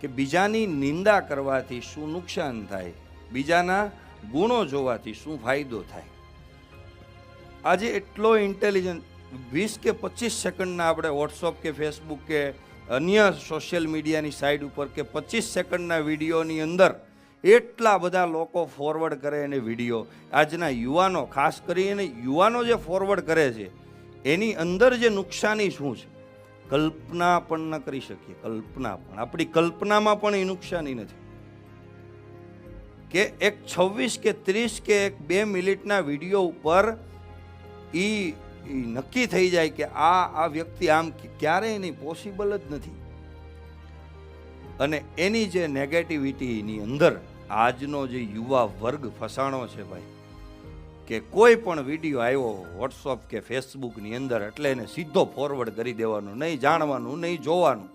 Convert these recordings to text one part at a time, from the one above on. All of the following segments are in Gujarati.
કે બીજાની નિંદા કરવાથી શું નુકસાન થાય? બીજાના ગુણો જોવાથી શું ફાયદો થાય? આજે એટલો ઇન્ટેલિજન્ટ વીસ કે પચીસ સેકન્ડના આપણે વોટ્સઅપ કે ફેસબુક કે અન્ય સોશિયલ મીડિયાની સાઇડ ઉપર કે પચીસ સેકન્ડના વિડીયોની અંદર એટલા બધા લોકો ફોરવર્ડ કરે એને વીડિયો આજના યુવાનો, ખાસ કરીને યુવાનો જે ફોરવર્ડ કરે છે, એની અંદર જે નુકસાની શું છે? કલ્પના પણ ન કરી શકીએ, કલ્પના પણ. આપણી કલ્પનામાં પણ એ નુકસાની નથી. કે એક છવ્વીસ કે ત્રીસ કે એક બે મિનિટના વીડિયો ઉપર એ નક્કી થઈ જાય કે આ આ વ્યક્તિ આમ ક્યારેય નહીં, પોસિબલ જ નથી. અને એની જે નેગેટિવિટીની અંદર આજનો જે યુવા વર્ગ ફસાણો છે ભાઈ કે કોઈ પણ વીડિયો આવ્યો વોટ્સઅપ કે ફેસબુકની અંદર, એટલે એને સીધો ફોરવર્ડ કરી દેવાનું, નહીં જાણવાનું, નહીં જોવાનું.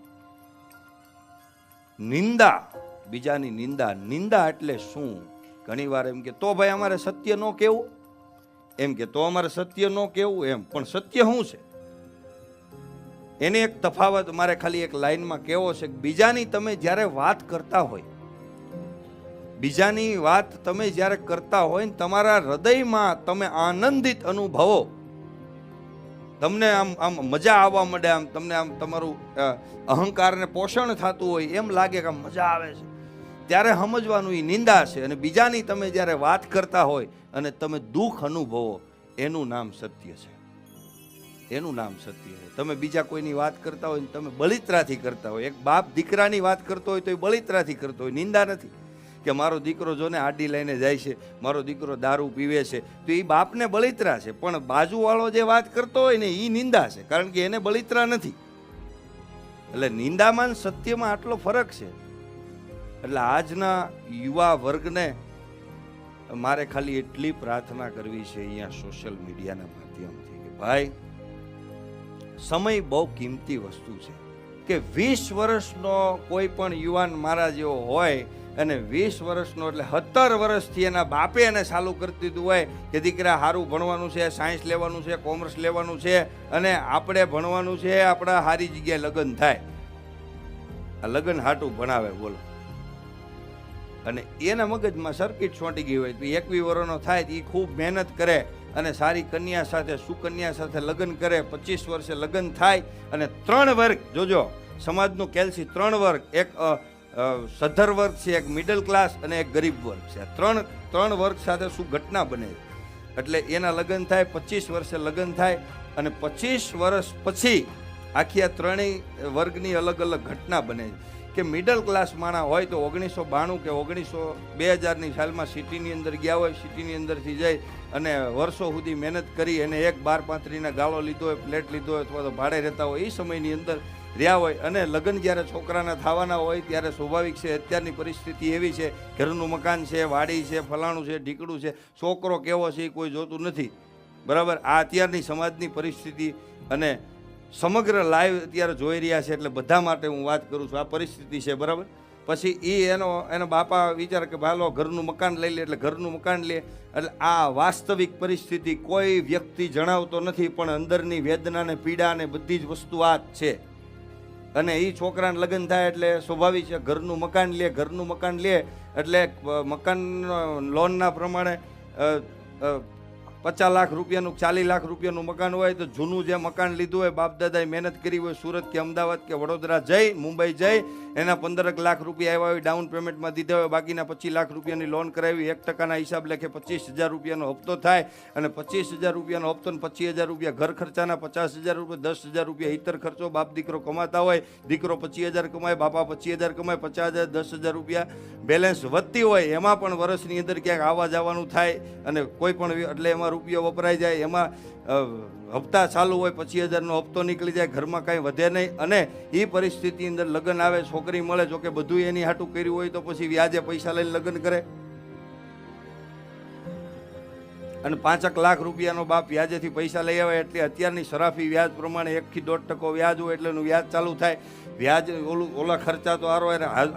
નિંદા, બીજાની નિંદા. નિંદા એટલે શું? ઘણીવાર એમ કે, તો ભાઈ અમારે સત્ય ન કેવું? એમ કે, તો અમારે સત્ય ન કેવું? એમ. પણ સત્ય શું છે? એને એક તફાવત મારે ખાલી એક લાઈનમાં કેવો છે બીજાની તમે જ્યારે વાત કરતા હોય બીજાની વાત તમે જ્યારે કરતા હોય ને તમારા હૃદયમાં તમે આનંદિત અનુભવો. તમને આમ આમ મજા આવવા માંડે, આમ તમને આમ તમારું અહંકારને પોષણ થતું હોય એમ લાગે કે મજા આવે છે. ત્યારે સમજવાનું એ નિંદા છે અને બીજાની તમે જ્યારે વાત કરતા હોય અને તમે દુઃખ અનુભવો, એનું નામ સત્ય છે. એનું નામ સત્ય છે. તમે બીજા કોઈની વાત કરતા હોય તમે બળિત્રાથી કરતા હોય. એક બાપ દીકરાની વાત કરતો હોય તો એ બળિત્રાથી કરતો હોય, નિંદા નથી. કે મારો દીકરો જોને આડી લઈને જાય છે, મારો દીકરો દારૂ પીવે છે, તો એ બાપને બળિત્રા છે. પણ બાજુવાળો જે વાત કરતો હોય ને એ નિંદા છે, કારણ કે એને બળિત્રા નથી. એટલે નિંદામાં સત્યમાં આટલો ફરક છે. એટલે આજના યુવા વર્ગને મારે ખાલી એટલી પ્રાર્થના કરવી છે અહીંયા સોશિયલ મીડિયાના માધ્યમથી કે ભાઈ, સમય બહુ કિંમતી વસ્તુ છે. કે વીસ વર્ષનો કોઈ પણ યુવાન મારા જેવો હોય અને વીસ વર્ષનો એટલે સત્તર વર્ષથી એના બાપે એને ચાલુ કરી દીધું હોય કે દીકરા સારું ભણવાનું છે, સાયન્સ લેવાનું છે, કોમર્સ લેવાનું છે અને આપણે ભણવાનું છે, આપણા સારી જગ્યાએ લગ્ન થાય. આ લગ્ન હાટું ભણાવે, બોલો. અને એના મગજમાં સર્કિટ છોંટી ગઈ હોય, તો એકવી વર્ષનો થાય એ ખૂબ મહેનત કરે અને સારી કન્યા સાથે, સુકન્યા સાથે લગ્ન કરે, પચીસ વર્ષે લગ્ન થાય અને ત્રણ વર્ગ, જોજો, સમાજનું કેલ્સી ત્રણ વર્ગ, એક અ, વર્ગ છે એક મિડલ ક્લાસ અને એક ગરીબ વર્ગ છે. ત્રણ ત્રણ વર્ગ સાથે શું ઘટના બને? એટલે એના લગ્ન થાય પચીસ વર્ષે લગ્ન થાય અને પચીસ વર્ષ પછી આખી આ ત્રણેય વર્ગની અલગ અલગ ઘટના બને. કે મિડલ ક્લાસ માણા હોય તો ઓગણીસો બાણું કે ઓગણીસો બે હજારની સાલમાં સિટીની અંદર ગયા હોય સિટીની અંદરથી જઈ અને વર્ષો સુધી મહેનત કરી અને એક બાર પાંત્રીના ગાળો લીધો હોય ફ્લેટ લીધો હોય અથવા તો ભાડે રહેતા હોય એ સમયની અંદર રહ્યા હોય અને લગ્ન જ્યારે છોકરાના થવાના હોય ત્યારે સ્વાભાવિક છે, અત્યારની પરિસ્થિતિ એવી છે, ઘરનું મકાન છે, વાડી છે, ફલાણું છે, ઢીકડું છે, છોકરો કેવો છે એ કોઈ જોતું નથી. બરાબર? આ અત્યારની સમાજની પરિસ્થિતિ અને સમગ્ર લાઈવ અત્યારે જોઈ રહ્યા છે એટલે બધા માટે હું વાત કરું છું. આ પરિસ્થિતિ છે, બરાબર? પછી એ એનો એનો બાપા વિચાર કે ભાલો ઘરનું મકાન લઈ લે એટલે ઘરનું મકાન લે. એટલે આ વાસ્તવિક પરિસ્થિતિ કોઈ વ્યક્તિ જણાવતો નથી, પણ અંદરની વેદના ને પીડા ને બધી જ વસ્તુ આ જ છે. અને એ છોકરાને લગ્ન થાય એટલે સ્વાભાવિક છે, ઘરનું મકાન લે, ઘરનું મકાન લે, એટલે મકાન લોનના પ્રમાણે પચાસ લાખ રૂપિયાનું, ચાલીસ લાખ રૂપિયાનું મકાન હોય તો જૂનું જે મકાન લીધું હોય બાપ દાદાએ મહેનત કરી હોય સુરત કે અમદાવાદ કે વડોદરા જઈ, મુંબઈ જઈ, એના પંદરક લાખ રૂપિયા આવ્યા હોય ડાઉન પેમેન્ટમાં દીધા હોય, બાકીના પચીસ લાખ રૂપિયાની લોન કરાવી, એક ટકાના હિસાબ લેખે પચીસ હજાર રૂપિયાનો હપ્તો થાય અને પચીસ હજાર રૂપિયાનો હપ્તો ને પચીસ હજાર રૂપિયા ઘર ખર્ચાના પચાસ હજાર રૂપિયા, દસ હજાર રૂપિયા હિતર ખર્ચો, બાપ દીકરો કમાતા હોય, દીકરો પચીસ હજાર કમાય, બાપા પચીસ હજાર કમાય, પચાસ હજાર, દસ હજાર રૂપિયા બેલેન્સ વધતી હોય, એમાં પણ વર્ષની અંદર ક્યાંક આવવા જવાનું થાય અને કોઈ પણ એટલે એમાં રૂપિયો વપરાઈ જાય, એમાં હપ્તા ચાલુ હોય પચીસ હજારનો હપ્તો નીકળી જાય, ઘરમાં કાંઈ વધે નહીં. અને એ પરિસ્થિતિ અંદર લગ્ન આવે, છોકરી મળે જોકે બધું એની હાટું કર્યું હોય તો પછી વ્યાજે પૈસા લઈને લગ્ન કરે. અને પાંચક લાખ રૂપિયાનો બાપ વ્યાજેથી પૈસા લઈ આવે એટલે અત્યારની સરાફી વ્યાજ પ્રમાણે એકથી દોઢ ટકો વ્યાજ હોય એટલે એનું વ્યાજ ચાલુ થાય. વ્યાજ ઓલું, ઓલા ખર્ચા તો હારો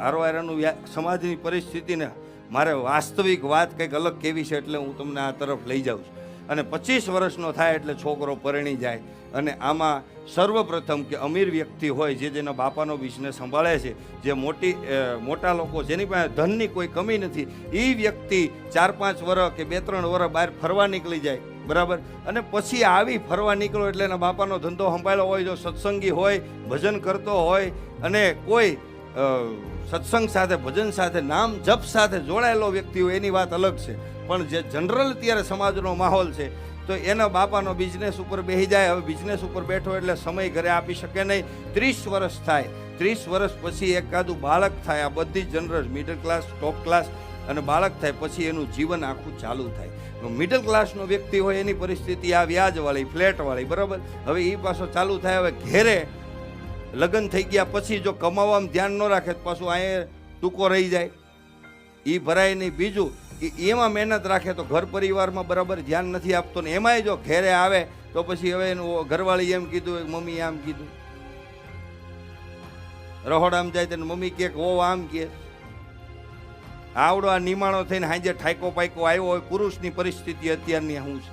હારો હારાનું વ્યાજ સમાજની પરિસ્થિતિને મારે વાસ્તવિક વાત કંઈક અલગ કેવી છે એટલે હું તમને આ તરફ લઈ જાઉં છું. અને પચીસ વર્ષનો થાય એટલે છોકરો પરણી જાય. અને આમાં સર્વપ્રથમ કે અમીર વ્યક્તિ હોય જે જેના બાપાનો બિઝનેસ સંભાળે છે, જે મોટી મોટા લોકો જેની પાસે ધનની કોઈ કમી નથી એ વ્યક્તિ ચાર પાંચ વર્ષ કે બે ત્રણ વર્ષ બહાર ફરવા નીકળી જાય. બરાબર? અને પછી આવી ફરવા નીકળો એટલે એના બાપાનો ધંધો સંભાળ્યો હોય, જો સત્સંગી હોય, ભજન કરતો હોય, અને કોઈ સત્સંગ સાથે, ભજન સાથે, નામ જપ સાથે જોડાયેલો વ્યક્તિ હોય એની વાત અલગ છે. પણ જે જનરલ અત્યારે સમાજનો માહોલ છે, તો એના બાપાનો બિઝનેસ ઉપર બેસી જાય. હવે બિઝનેસ ઉપર બેઠો એટલે સમય ઘરે આપી શકે નહીં. ત્રીસ વર્ષ થાય. ત્રીસ વર્ષ પછી એકાદું બાળક થાય. આ બધી general middle class top class અને બાળક થાય પછી એનું જીવન આખું ચાલુ થાય. મિડલ ક્લાસનો વ્યક્તિ હોય એની પરિસ્થિતિ આ વ્યાજવાળી ફ્લેટવાળી બરાબર? હવે એ પાછો ચાલુ થાય. હવે ઘેરે લગ્ન થઈ ગયા પછી જો કમાવામાં ધ્યાન ન રાખે તો પાછું અહીંયા ટૂંકો રહી જાય. એ ભરાય નહીં. બીજું કે એમાં મહેનત રાખે તો ઘર પરિવારમાં બરાબર ધ્યાન નથી આપતો ને એમાંય જો ઘેરે આવે તો પછી હવે એનું ઘરવાળી એમ કીધું, મમ્મી આમ કીધું. રહોડામાં જાય તો મમ્મી કે ઓ આમ કે. આવડો આ નિમાણો થઈને હાજે ઠાયકો પાયકો આવ્યો હોય, પુરુષની પરિસ્થિતિ અત્યારની શું છે?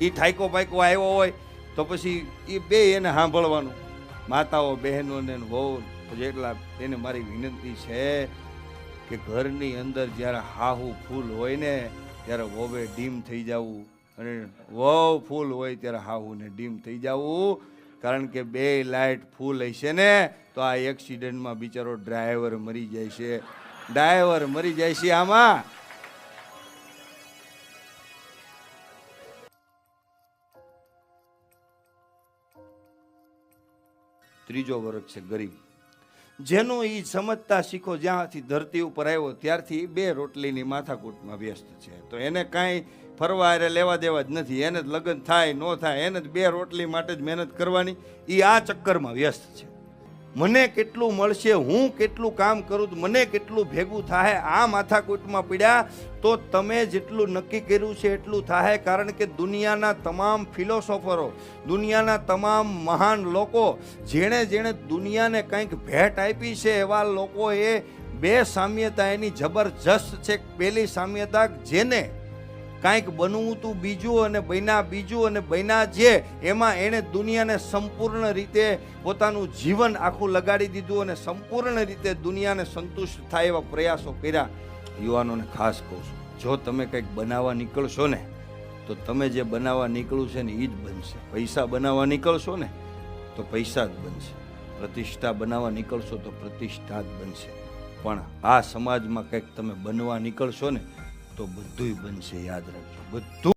એ ઠાયકો પાયકો આવ્યો હોય તો પછી એ બે એને સાંભળવાનું. માતાઓ, બહેનોને વહુ જેટલા એને મારી વિનંતી છે કે ઘરની અંદર જ્યારે હાહુ ફૂલ હોય ને, ત્યારે વહુએ ડીમ થઈ જવું. અને વહુ ફૂલ હોય ત્યારે હાહુને ડીમ થઈ જવું. કારણ કે બે લાઇટ ફૂલ હશે ને, તો આ એક્સિડન્ટમાં બિચારો ડ્રાઈવર મરી જાય છે. ડ્રાઈવર મરી જાય છે આમાં. ત્રીજો વર્ગ છે ગરીબ. જેનો એ સમજતા શીખો જ્યાંથી ધરતી ઉપર આવ્યો ત્યારથી બે રોટલીની માથાકૂટમાં વ્યસ્ત છે. તો એને કાંઈ ફરવા અરે લેવા દેવા જ નથી. એને જ લગ્ન થાય, ન થાય, એને જ બે રોટલી માટે જ મહેનત કરવાની. એ આ ચક્કરમાં વ્યસ્ત છે. મને કેટલું મળશે, હું કેટલું કામ કરું મને કેટલું ભેગું થાય આ માથાકૂટમાં પીડ્યા, તો તમે જેટલું નક્કી કર્યું છે એટલું થાય કારણ કે દુનિયાના તમામ ફિલોસોફરો, દુનિયાના તમામ મહાન લોકો, જેણે જેણે દુનિયાને કંઈક ભેટ આપી છે, એવા લોકોએ બે સામ્યતા એની જબરજસ્ત છે પહેલી સામ્યતા જેને કાંઈક બનવું તું બીજું અને બન્યા બીજું અને બન્યા જે, એમાં એણે દુનિયાને સંપૂર્ણ રીતે પોતાનું જીવન આખું લગાડી દીધું અને સંપૂર્ણ રીતે દુનિયાને સંતુષ્ટ થાય એવા પ્રયાસો કર્યા. યુવાનોને ખાસ કહું છું, જો તમે કંઈક બનાવવા નીકળશો ને, તો તમે જે બનાવવા નીકળ્યું છે ને એ જ બનશે. પૈસા બનાવવા નીકળશો ને, તો પૈસા જ બનશે. પ્રતિષ્ઠા બનાવવા નીકળશો તો પ્રતિષ્ઠા જ બનશે. પણ આ સમાજમાં કંઈક તમે બનવા નીકળશો ને તો બધુંય બનશે યાદ રાખજો. બધું